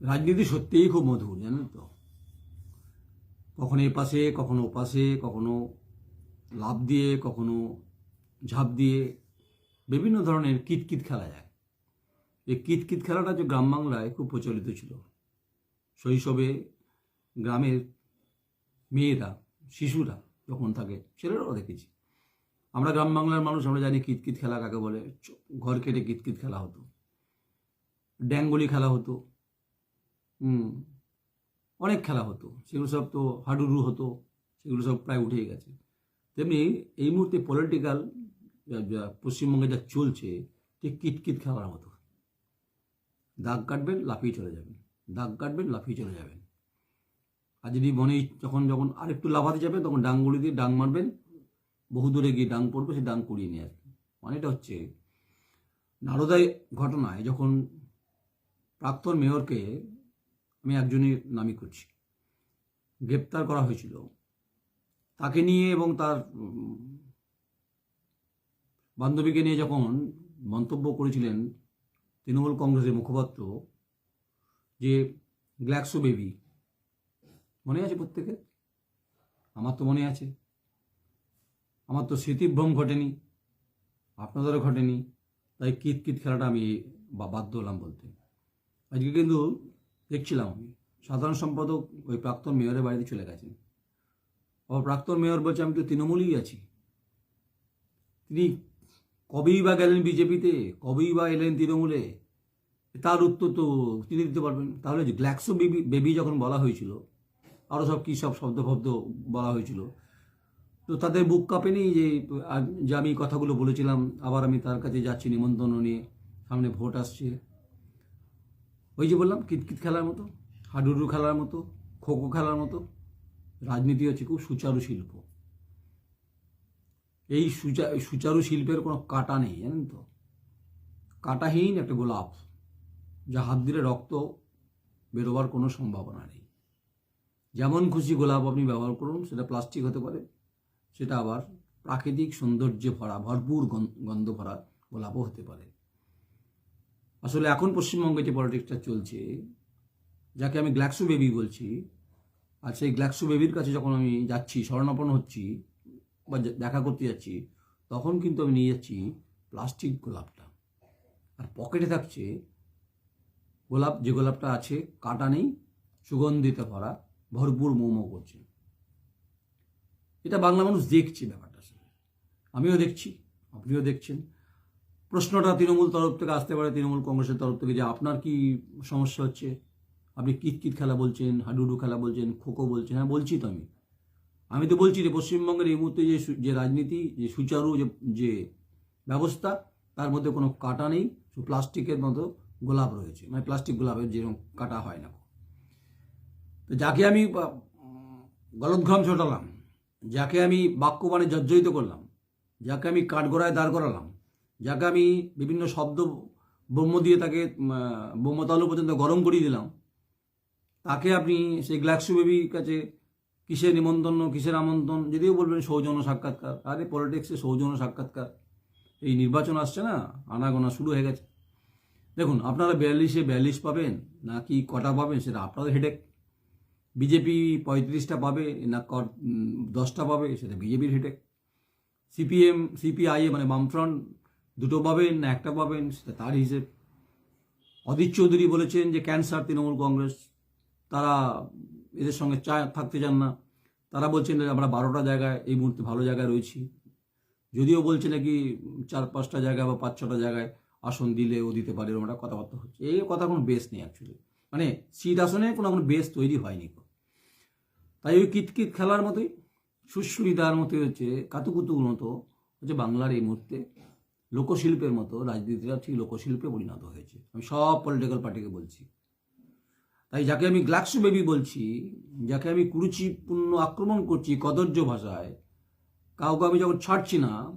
রাজনীতি সত্যিই খুব মধুর, জানেন তো। কখনো এ পাশে, কখনো ও পাশে, কখনো লাভ দিয়ে, কখনো ঝাঁপ দিয়ে বিভিন্ন ধরনের কিতকিত খেলা যায়। এই কিতকিত খেলাটা যে গ্রাম বাংলায় খুব প্রচলিত ছিল। শৈশবে গ্রামের মেয়েরা, শিশুরা যখন থাকে, ছেলেরাও দেখেছি। আমরা গ্রাম বাংলার মানুষ, আমরা জানি কিতকিত খেলা কাকে বলে। ঘর কেটে কিতকিত খেলা হতো। ড্যাঙ্গুলি খেলা হতো। অনেক খেলা হতো। সেগুলো সব তো হাডুডু হতো। সেগুলো সব প্রায় উঠেই গেছে। তেমনি এই মুহূর্তে পলিটিক্যাল পশ্চিমবঙ্গে যা চলছে, ঠিক কিটকিট খেলার মতো। দাগ কাটবেন, লাফিয়ে চলে যাবেন। দাগ কাটবেন, লাফিয়ে চলে যাবেন। আর যদি মনে যখন যখন আর একটু লাফাতে যাবেন, তখন ডাংগুলি দিয়ে ডাং মারবেন। বহু দূরে গিয়ে ডাং পড়বে, সে ডাং কুড়িয়ে নিয়ে আসবেন মানেটা হচ্ছে, নারদায় ঘটনায় যখন প্রাক্তন মেয়রকে আমি একজনের নামই করছি। গ্রেপ্তার করা হয়েছিল। তাকে নিয়ে এবং তার বান্ধবীকে নিয়ে যখন মন্তব্য করেছিলেন তৃণমূল কংগ্রেসের মুখপাত্র যে গ্ল্যাক্সো বেবি, মনে আছে প্রত্যেকের আমার তো মনে আছে। আমার তো স্মৃতিভ্রম ঘটেনি, আপনাদেরও ঘটেনি। তাই কিত কিত খেলাটা আমি বাধ্য হলাম বলতে। আজকে কিন্তু দেখছিলাম আমি। সাধারণ সম্পাদক ওই প্রাক্তন মেয়রের বাড়িতে চলে গেছেন। আবার প্রাক্তন মেয়র বলছে, আমি তো তৃণমূলেই আছি। তিনি কবেই বা গেলেন বিজেপিতে, কবেই বা এলেন তৃণমূলে, তার উত্তর তো তিনি দিতে পারবেন। তাহলে গ্ল্যাক্সো বেবি বেবি যখন বলা হয়েছিল আরও সব কী সব শব্দ ফব্দ বলা হয়েছিল, তো তাদের বুক কাঁপেনি যে যে আমি কথাগুলো বলেছিলাম, আবার আমি তার কাছে যাচ্ছি নিমন্ত্রণ নিয়ে, সামনে ভোট আসছে। ওই যে বললাম, কিতকিত খেলার মতো, হাডুডু খেলার মতো, খোখো খেলার মতো, রাজনীতি হচ্ছে খুব সুচারু শিল্প। এই সুচা সুচারু শিল্পের কোনো কাটা নেই, জানেন তো? কাটাহীন একটা গোলাপ, যা হাত দিলে রক্ত বেরোবার কোনো সম্ভাবনা নেই। যেমন খুশি গোলাপ আপনি ব্যবহার করুন, সেটা প্লাস্টিক হতে পারে, সেটা আবার প্রাকৃতিক সৌন্দর্যে ভরা, ভরপুর গন- গন্ধ ভরা গোলাপও হতে পারে। আসলে এখন পশ্চিমবঙ্গে যে পলিটিক্সটা চলছে, যাকে আমি গ্ল্যাক্সো বেবি বলছি, আর সেই গ্ল্যাক্সো বেবির কাছে যখন আমি যাচ্ছি, শরণাপন্ন হচ্ছি বা দেখা করতে যাচ্ছি, তখন কিন্তু আমি নিয়ে যাচ্ছি প্লাস্টিক গোলাপটা। আর পকেটে থাকছে গোলাপ, যে গোলাপটা আছে, কাটা নেই, সুগন্ধিতে ভরা, ভরপুর মোমো করছে। এটা বাংলা মানুষ দেখছে ব্যাপারটা। আমিও দেখছি, আপনিও দেখছেন। প্রশ্নটা তৃণমূল তরফ থেকে আসতে পারে, তৃণমূল কংগ্রেসের তরফ থেকে যে আপনার কি সমস্যা হচ্ছে? আপনি কিত কিত খেলা বলছেন, হাডুডু খেলা বলছেন, খোখো বলছেন হ্যাঁ বলছি তো আমি। আমি তো বলছি যে পশ্চিমবঙ্গের এই মুহূর্তে যে যে রাজনীতি, যে সুচারু, যে যে ব্যবস্থা, তার মধ্যে কোনো কাটা নেই প্লাস্টিকের মতো গোলাপ রয়েছে। মানে প্লাস্টিক গোলাপের যেরকম কাটা হয় না। তো যাকে আমি গলদঘ্রম ছোটালাম, যাকে আমি বাক্যবাণে জর্জরিত করলাম, যাকে আমি কাঠগড়ায় দাঁড় করালাম যাকে আমি বিভিন্ন শব্দ ব্রহ্ম দিয়ে তাকে ব্রহ্মতালু পর্যন্ত গরম করিয়ে দিলাম, তাকে আপনি সেই গ্ল্যাক্সো বেবির কাছে কিসের নিমন্ত্রণ, কিসের আমন্ত্রণ, যদিও বলবেন সৌজন্য সাক্ষাৎকার, আরে পলিটিক্সে সৌজন্য সাক্ষাৎকার। এই নির্বাচন আসছে না, আনাগোনা শুরু হয়ে গেছে। দেখুন, আপনারা বিয়াল্লিশে বিয়াল্লিশ পাবেন, না কি কটা পাবেন সেটা আপনাদের হেডেক বিজেপি পঁয়ত্রিশটা পাবে, না ক- দশটা পাবে, সেটা বিজেপির হেডেক সিপিএম, সিপিআইএ মানে বামফ্রন্ট দুটো পাবেন না একটা পাবেন, সেটা তার হিসেব। অদিত চৌধুরী বলেছেন যে ক্যান্সার তৃণমূল কংগ্রেস, তারা এদের সঙ্গে চা, থাকতে চান না। তারা বলছেন আমরা বারোটা জায়গায়, এই মুহূর্তে ভালো জায়গায় রয়েছি। যদিও বলছে নাকি চার, পাঁচটা জায়গায় বা পাঁচ, ছটা জায়গায় আসন দিলে ও দিতে পারে, এরকম কথাবার্তা হচ্ছে। এই কথা কোনো বেস নেই অ্যাকচুয়ালি মানে সিট আসনে কোনো কোনো বেস তৈরি হয়নি। তাই ওই কিতকিত খেলার মতোই সুশ্রুইদার মতোই হচ্ছে, কাতুকুতুর মতো হচ্ছে বাংলার এই মুহূর্তে। লোকশিল্পের মতো রাজনীতিটা ঠিক লোকশিল্পে পরিণত হয়েছে। আমি সব পলিটিক্যাল পার্টিকে বলছি। তাই যাকে আমি গ্লাক্সো বেবি বলছি, যাকে আমি কুরুচিপূর্ণ আক্রমণ করছি কদর্য ভাষায়, কাউকে আমি যখন ছাড়ছি না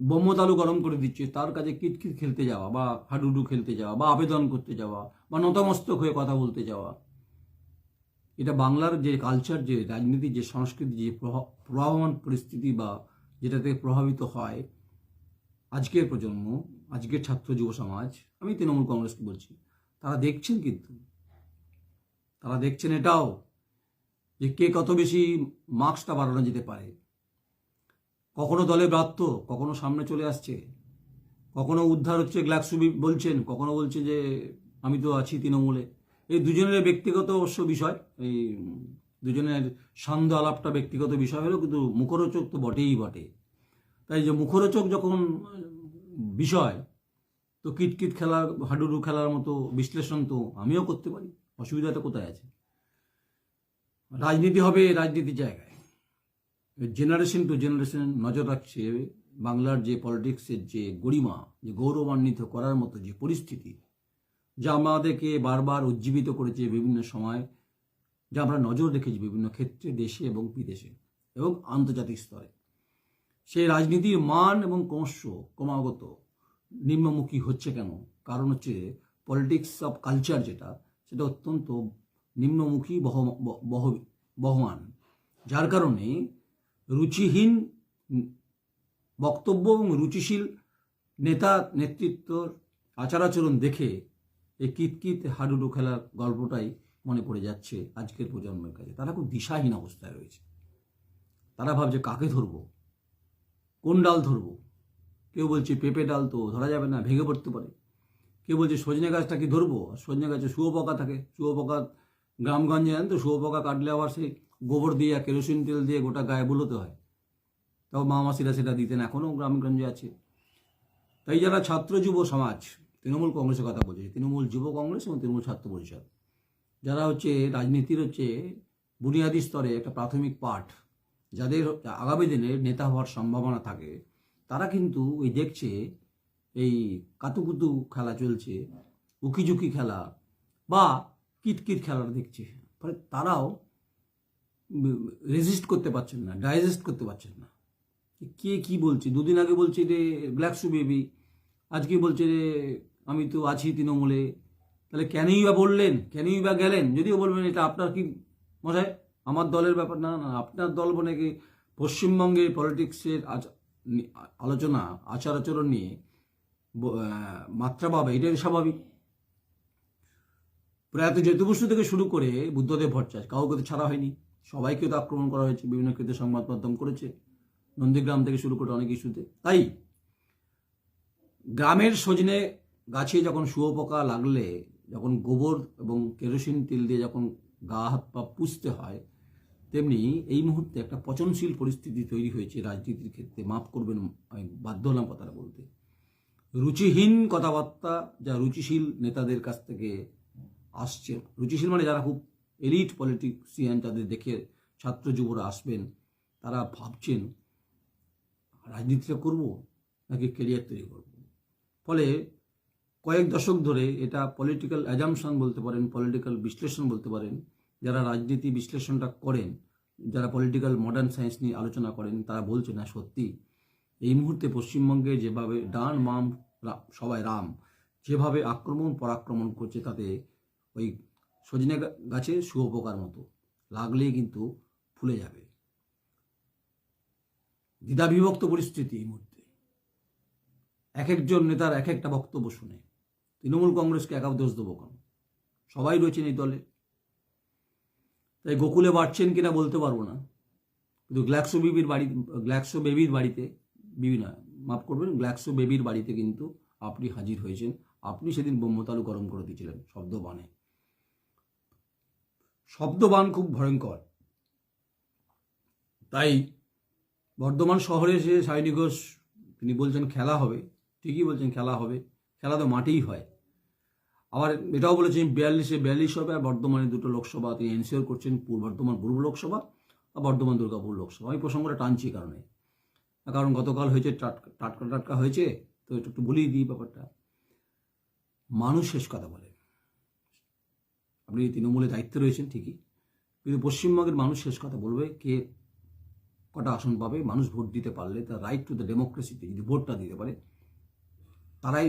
বোম্মতালু গরম করে দিচ্ছি, তার কাছে কিটকিট খেলতে যাওয়া বা হাডুডু খেলতে যাওয়া বা আবেদন করতে যাওয়া বা নতমস্তক হয়ে কথা বলতে যাওয়া, এটা বাংলার যে কালচার যে রাজনীতি, যে সংস্কৃতি, যে প্রভা- প্রভাবমান পরিস্থিতি বা যেটা থেকে প্রভাবিত হয় আজকের প্রজন্ম, আজকের ছাত্র যুব সমাজ, আমি তৃণমূল কংগ্রেসকে বলছি, তারা দেখছেন কিন্তু। তারা দেখছেন এটাও, যে কে কত বেশি মার্কসটা বাড়ানো যেতে পারে। কখনো দলে ব্রাত্য, কখনো সামনে চলে আসছে। কখনো উদ্ধার হচ্ছে গ্লাক্সুবি বলছেন, কখনো বলছে যে আমি তো আছি তৃণমূলে। এই দুজনের ব্যক্তিগত অবশ্য বিষয়, এই দুজনের সান্ধ্য আলাপটা ব্যক্তিগত বিষয় হলো কিন্তু মুখরোচক তো বটেই বটে। তাই যে মুখরোচক যখন বিষয়, তো কিটকিট খেলার হাডুডু খেলার মতো বিশ্লেষণ তো আমিও করতে পারি। অসুবিধাটা কোথায় আছে? রাজনীতি হবে রাজনীতির জায়গায়। জেনারেশন টু জেনারেশন নজর রাখছে বাংলার যে পলিটিক্সের যে গরিমা, যে গৌরবান্বিত করার মতো যে পরিস্থিতি, যা আমাদেরকে বারবার উজ্জীবিত করেছে বিভিন্ন সময়, যা আমরা নজর রেখেছি বিভিন্ন ক্ষেত্রে দেশে এবং বিদেশে এবং আন্তর্জাতিক স্তরে। সেই রাজনীতির মান এবং ক্রমশ ক্রমাগত নিম্নমুখী হচ্ছে কেন? কারণ হচ্ছে পলিটিক্স অফ কালচার যেটা, সেটা অত্যন্ত নিম্নমুখী, বহ বহ, বহমান। যার কারণে রুচিহীন বক্তব্য এবং রুচিশীল নেতা নেতৃত্বর আচার আচরণ দেখে এই কিতকিত হাডুডু খেলার গল্পটাই মনে পড়ে যাচ্ছে আজকের প্রজন্মের কাছে। তারা খুব দিশাহীন অবস্থায় রয়েছে। তারা ভাবছে, কাকে ধরবো? কোন ডাল ধরবো? কেউ বলছে পেঁপে ডাল তো ধরা যাবে না, ভেঙে পড়তে পারে। কেউ বলছে সজনে গাছটা কি ধরবো? আর সজনে গাছে শুয়োপোকা থাকে শুয়োপোকা গ্রামগঞ্জে জানেন তো শুয়োপোকা কাটলে আবার সেই গোবর দিয়ে কেরোসিন তেল দিয়ে গোটা গায়ে বুলোতে হয়। তাও মা মাসিরা সেটা দিতেন এখনও গ্রামগঞ্জে আছে। তাই যারা ছাত্র যুব সমাজ, তৃণমূল কংগ্রেসের কথা বলছে, তৃণমূল যুব কংগ্রেস এবং তৃণমূল ছাত্র পরিষদ, যারা হচ্ছে রাজনীতির হচ্ছে বুনিয়াদী স্তরে একটা প্রাথমিক পাঠ যাদের আগামী দিনে নেতা হওয়ার সম্ভাবনা থাকে, তারা কিন্তু ওই দেখছে, এই কাতুকুতু খেলা চলছে, উকিঝুঁকি খেলা বা কিটকিট খেলাটা দেখছে। ফলে তারাও রেজিস্ট করতে পারছেন না ডাইজেস্ট করতে পারছেন না। কে কি বলছে? দুদিন আগে বলছে যে ব্ল্যাকসু বেবি আজকে বলছে রে আমি তো আছি তৃণমূলে, তাহলে কেনই বা বললেন? কেনই বা গেলেন? যদিও বলবেন এটা আপনার কি মশাই? আমার দলের ব্যাপার, না না আপনার দল মানে কি পশ্চিমবঙ্গের পলিটিক্সের আলোচনা, আচার আচরণ নিয়ে মাত্রা পাবে, এটাই স্বাভাবিক। প্রয়াত জ্যোতিবসু থেকে শুরু করে বুদ্ধদেব ভট্টাচার্য, কাউকে তো ছাড়া হয়নি। সবাইকে তো আক্রমণ করা হয়েছে, বিভিন্ন ক্ষেত্রে সংবাদ মাধ্যম করেছে, নন্দীগ্রাম থেকে শুরু করে অনেক ইস্যুতে। তাই গ্রামের সজনে গাছে যখন শুয়োপোকা লাগলে, যখন গোবর এবং কেরোসিন তেল দিয়ে যখন গা হাত পা পুষতে হয় তেমনি এই মুহূর্তে একটা পচনশীল পরিস্থিতি তৈরি হয়েছে রাজনীতির ক্ষেত্রে। মাফ করবেন, আমি বাধ্য হলাম কথাটা বলতে। রুচিহীন কথাবার্তা যা রুচিশীল নেতাদের কাছ থেকে আসছে। রুচিশীল মানে যারা খুব এলিট পলিটিক্সিয়ান যাদের দেখে ছাত্র যুবরা আসবেন, তারা ভাবছেন, রাজনীতিটা করব নাকি কেরিয়ার তৈরি করব? ফলে কয়েক দশক ধরে এটা পলিটিক্যাল অ্যাজামশন বলতে পারেন পলিটিক্যাল বিশ্লেষণ বলতে পারেন যারা রাজনীতি বিশ্লেষণটা করেন, যারা পলিটিক্যাল মডার্ন সায়েন্স নিয়ে আলোচনা করেন, তারা বলছে, না, সত্যি, এই মুহূর্তে পশ্চিমবঙ্গে যেভাবে ডান মাম সবাই রাম, যেভাবে আক্রমণ পরাক্রমণ করছে তাতে ওই সজনে গাছে শুয়োপোকার মতো, লাগলেই কিন্তু ফুলে যাবে। দ্বিধাবিভক্ত পরিস্থিতি এই মুহূর্তে। এক একজন নেতার এক একটা বক্তব্য শুনে, তৃণমূল কংগ্রেসকে একাও দোষ দেবো কেন? সবাই রয়েছেন এই দলে। তাই গোকুলে বাড়ছেন কিনা বলতে পারব না। কিন্তু গ্ল্যাক্সো বেবির বাড়ি গ্ল্যাক্সো বেবির বাড়িতে, বিবি না, মাফ করবেন গ্ল্যাক্সো বেবির বাড়িতে কিন্তু আপনি হাজির হয়েছেন। আপনি সেদিন ব্রহ্মতালু গরম করে দিয়েছিলেন শব্দবাণে শব্দবান খুব ভয়ঙ্কর। তাই বর্ধমান শহরে এসে সায়নী ঘোষ তিনি বলছেন খেলা হবে, ঠিকই বলছেন খেলা হবে, খেলা তো মাঠেই হয়। আবার এটাও বলেছেন বিয়াল্লিশে বিয়াল্লিশ হবে আর বর্ধমানে দুটো লোকসভা তিনি এনসিওর করছেন, পূর্ব বর্ধমান পূর্ব লোকসভা আর বর্ধমান দুর্গাপুর লোকসভা। আমি প্রসঙ্গটা টানছি কারণে। কারণ গতকাল হয়েছে টাটকা টাটকা হয়েছে, তো একটু বলেই দিই ব্যাপারটা। মানুষ শেষ কথা বলে। আপনি তৃণমূলে দায়িত্বে রয়েছেন ঠিকই, কিন্তু পশ্চিমবঙ্গের মানুষ শেষ কথা বলবে কে কটা আসন পাবে। মানুষ ভোট দিতে পারলে তার রাইট টু দ্য ডেমোক্রেসিতে যদি ভোটটা দিতে পারে, তারাই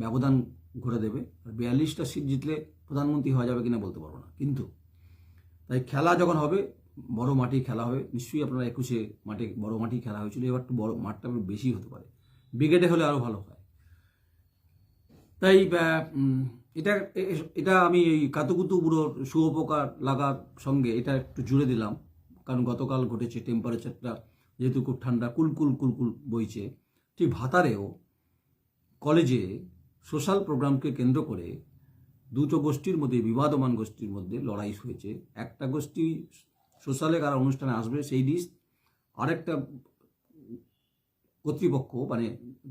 ব্যবধান ঘুরে দেবে। আর বিয়াল্লিশটা সিট জিতলে প্রধানমন্ত্রী হওয়া যাবে কিনা বলতে পারব না। কিন্তু তাই খেলা যখন হবে, বড় মাঠে খেলা হবে, নিশ্চয়ই আপনারা একুশে মাঠে বড় মাঠেই খেলা হয়েছিল, এবার একটু বড় মাঠটা বেশি হতে পারে। ব্রিগেডে হলে আরও ভালো হয়। তাই এটা এটা আমি এই কাতুকুতু বুড়োর শুয়োপোকার লাগার সঙ্গে এটা একটু জুড়ে দিলাম। কারণ গতকাল ঘটেছে টেম্পারেচারটা যেহেতু খুব ঠান্ডা, কুলকুল কুলকুল বইছে। ঠিক ভাতারেও কলেজে সোশ্যাল প্রোগ্রামকে কেন্দ্র করে দুটো গোষ্ঠীর মধ্যে, বিবাদমান গোষ্ঠীর মধ্যে লড়াই হয়েছে। একটা গোষ্ঠী সোশ্যালে কারা অনুষ্ঠানে আসবে সেই লিস্ট আরেকটা কর্তৃপক্ষ মানে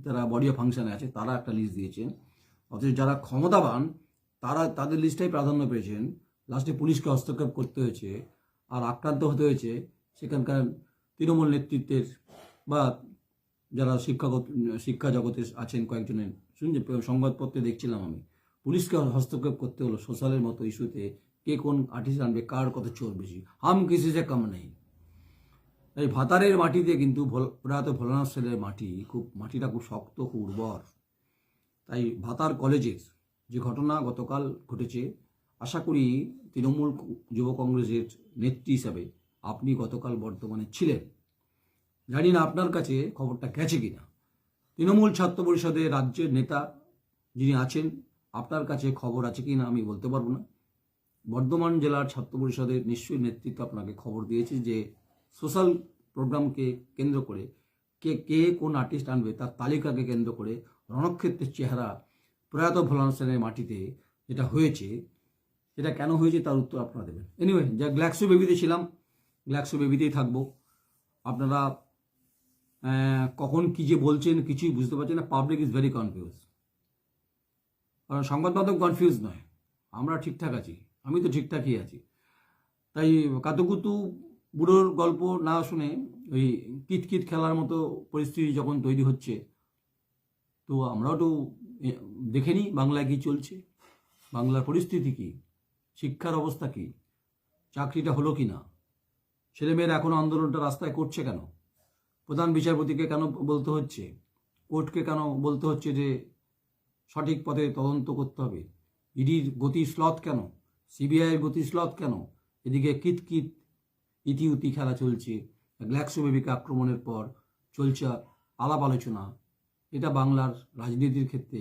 যারা বডি অফ ফাংশনে আছে, তারা একটা লিস্ট দিয়েছেন। অথচ যারা ক্ষমতাবান, তারা, তাদের লিস্টটাই প্রাধান্য পেয়েছেন। লাস্টে পুলিশকে হস্তক্ষেপ করতে হয়েছে আর আক্রান্ত হতে হয়েছে সেখানকার তৃণমূল নেতৃত্বের বা যারা শিক্ষাগত, শিক্ষা জগতে আছেন কয়েকজনের শুনছে সংবাদপত্রে দেখছিলাম আমি। পুলিশকে হস্তক্ষেপ করতে হলো সোশ্যালের মতো ইস্যুতে। কে কোন আর্টিস্ট আনবে, কার কত চোর বেশি। হাম কিসি সে কম নেই। এই ভাতারের মাটিতে কিন্তু প্রয়াত ভোলানাথ সেলের মাটি খুব মাটিটা খুব শক্ত, খুব উর্বর। তাই ভাতার কলেজের যে ঘটনা গতকাল ঘটেছে, আশা করি তৃণমূল যুব কংগ্রেসের নেত্রী হিসাবে আপনি গতকাল বর্তমানে ছিলেন। জানি না আপনার কাছে খবরটা গেছে কিনা। তৃণমূল ছাত্র পরিষদের রাজ্যের নেতা যিনি আছেন, আপনার কাছে খবর আছে কিনা আমি বলতে পারব না। বর্ধমান জেলার ছাত্র পরিষদের নিশ্চয়ই নেতৃত্ব আপনাকে খবর দিয়েছে যে সোশ্যাল প্রোগ্রামকে কেন্দ্র করে কে কে কোন আর্টিস্ট আনবে তার তালিকাকে কেন্দ্র করে রণক্ষেত্রের চেহারা প্রয়াত ভোলান সেনের মাটিতে যেটা হয়েছে, সেটা কেন হয়েছে তার উত্তর আপনারা দেবেন। এনিওয়ে যা গ্ল্যাক্সো বেবিতে ছিলাম গ্ল্যাক্সো বেবিতেই থাকব। আপনারা কখন কি যে বলছেন কিছুই বুঝতে পারছেন না। পাবলিক ইজ ভেরি কনফিউজ কারণ সংবাদ মাধ্যম কনফিউজ নয়। আমরা ঠিকঠাক আছি। আমি তো ঠিকঠাকই আছি। তাই কাতুকুতু বুড়োর গল্প না শুনে ওই কিতকিত খেলার মতো পরিস্থিতি যখন তৈরি হচ্ছে, তো আমরাও তো দেখে নিই বাংলায় কী চলছে। বাংলার পরিস্থিতি কি? শিক্ষার অবস্থা কি? চাকরিটা হলো কি না ছেলেমেয়েরা এখনও আন্দোলনটা রাস্তায় করছে কেন? প্রধান বিচারপতিকে কেন বলতে হচ্ছে? কোর্টকে কেন বলতে হচ্ছে যে সঠিক পথে তদন্ত করতে হবে? ইডির গতি স্লথ কেন? সিবিআইয়ের গতি স্লথ কেন? এদিকে কিতকিত ইতিউতি খেলা চলছে। গ্ল্যাক্সো বেবিকে আক্রমণের পর চলছে আলাপ আলোচনা। এটা বাংলার রাজনীতির ক্ষেত্রে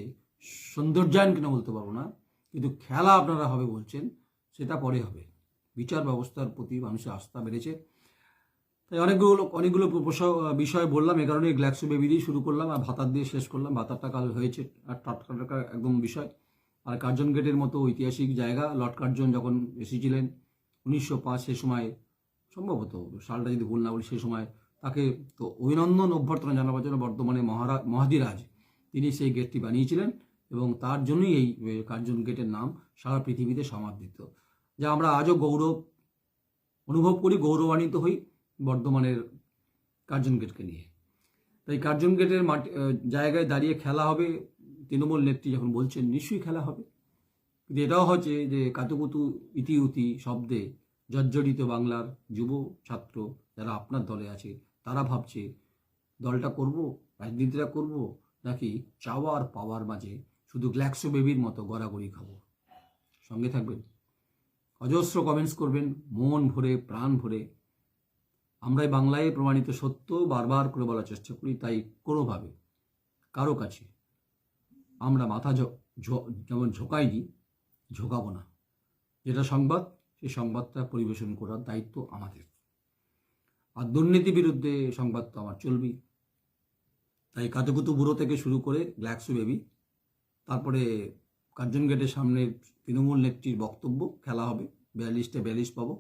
সৌন্দর্যায়ন কিনা বলতে পারব না, কিন্তু খেলা আপনারা হবে বলছেন, সেটা পরে হবে। বিচার ব্যবস্থার প্রতি মানুষের আস্থা বেড়েছে। তাই অনেকগুলো অনেকগুলো বিষয় বললাম, এ কারণে গ্ল্যাক্সো বেবি দিয়ে শুরু করলাম আর ভাতার দিয়ে শেষ করলাম। ভাতারটা কাল হয়েছে, আর টাটকা টাটকা একদম বিষয়। আর কার্জন গেটের মতো ঐতিহাসিক জায়গা, লর্ড কার্জন যখন এসেছিলেন উনিশশো পাঁচ, সে সময় সম্ভবত, সালটা যদি ভুল না বলি, সে সময় তাকে তো অভিনন্দন, অভ্যর্থনা জানাবার জন্য বর্তমানে মহারা মহাদিরাজ তিনি সেই গেটটি বানিয়েছিলেন এবং তার জন্যই এই কার্জন গেটের নাম সারা পৃথিবীতে সমাদৃত। যা আমরা আজও গৌরব অনুভব করি, গৌরবান্বিত হই। বর্ধমানের কার্জন গেটকে নিয়ে। তাই কার্জন গেটের মাটি জায়গায় দাঁড়িয়ে খেলা হবে, তৃণমূল নেত্রী যখন বলছেন, নিশ্চয়ই খেলা হবে। কিন্তু এটাও হচ্ছে যে কাতুকুতু ইতিউতি শব্দে জর্জরিত বাংলার যুব ছাত্র যারা আপনার দলে আছে, তারা ভাবছে, দলটা করব, রাজনীতিটা করব, নাকি চাওয়ার পাওয়ার মাঝে শুধু গ্ল্যাক্সো বেবির মতো গড়াগড়ি খাব? সঙ্গে থাকবেন। অজস্র কমেন্টস করবেন, মন ভরে, প্রাণ ভরে। আমরাই বাংলায় প্রমাণিত সত্য বারবার করে বলার চেষ্টা করি, তাই কোনোভাবে কারও কাছে আমরা মাথা যেমন ঝোঁকাইনি, ঝোঁকাবো না। যেটা সংবাদ, সেই সংবাদটা পরিবেশন করার দায়িত্ব আমাদের। আর দুর্নীতি বিরুদ্ধে সংবাদ তো আমার চলবেই। তাই কাতুকুতু বুড়ো থেকে শুরু করে গ্ল্যাক্সো বেবি, তারপরে কার্জন গেটের সামনে তৃণমূল নেত্রীর বক্তব্য খেলা হবে, বিয়াল্লিশটা বিয়াল্লিশ পাবো।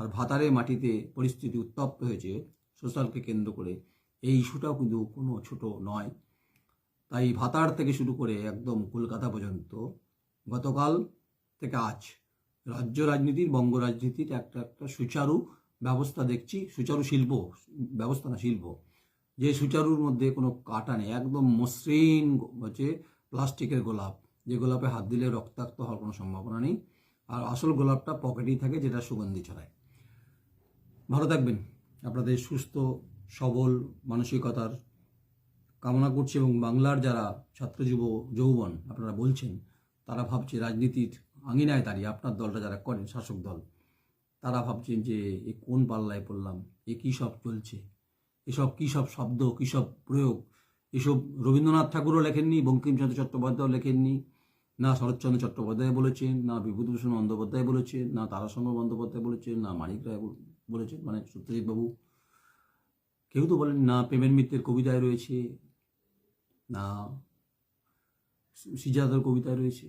আর ভাতারে মাটিতে পরিস্থিতি উত্তপ্ত হয়েছে সোশ্যালকে কেন্দ্র করে। এই ইস্যুটাও কিন্তু কোনো ছোট নয়। তাই ভাতার থেকে শুরু করে একদম কলকাতা পর্যন্ত, গতকাল থেকে আজ রাজ্য রাজনীতির, বঙ্গ রাজনীতির একটা একটা সুচারু ব্যবস্থা দেখছি। সুচারু শিল্প, ব্যবস্থা না, শিল্প। যে সুচারুর মধ্যে কোনো কাটা নেই। একদম মসৃণ হচ্ছে প্লাস্টিকের গোলাপ। যে গোলাপে হাত দিলে রক্তাক্ত হওয়ার কোনো সম্ভাবনা নেই। আর আসল গোলাপটা পকেটেই থাকে, যেটা সুগন্ধি ছড়ায়। ভালো থাকবেন। আপনাদের সুস্থ, সবল মানসিকতার কামনা করছি এবং বাংলার যারা ছাত্র যুব, যৌবন আপনারা বলছেন, তারা ভাবছে রাজনীতির আঙিনায় দাঁড়িয়ে আপনার দলটা যারা করেন, শাসক দল, তারা ভাবছেন যে এ কোন পাল্লায় পড়লাম, এ কী সব চলছে এসব কী সব শব্দ, কী সব প্রয়োগ এসব রবীন্দ্রনাথ ঠাকুরও লেখেননি, বঙ্কিমচন্দ্র চট্টোপাধ্যায়ও লেখেননি, না শরৎচন্দ্র চট্টোপাধ্যায় বলেছেন, না বিভূতিভূষণ বন্দ্যোপাধ্যায় বলেছেন, না তারাশঙ্কর বন্দ্যোপাধ্যায় বলেছেন, না মানিক রায় বলেছেন মানে সত্যজিৎ বাবু কেউ তো বলেন না প্রেমের মিত্রের কবিতায় রয়েছে, না সিজাদার কবিতায় রয়েছে।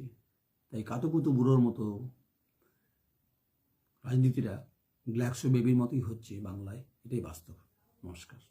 তাই কাতুকুতু বুড়োর মতো রাজনীতিরা গ্ল্যাক্সো বেবির মতোই হচ্ছে বাংলায়, এটাই বাস্তব। নমস্কার।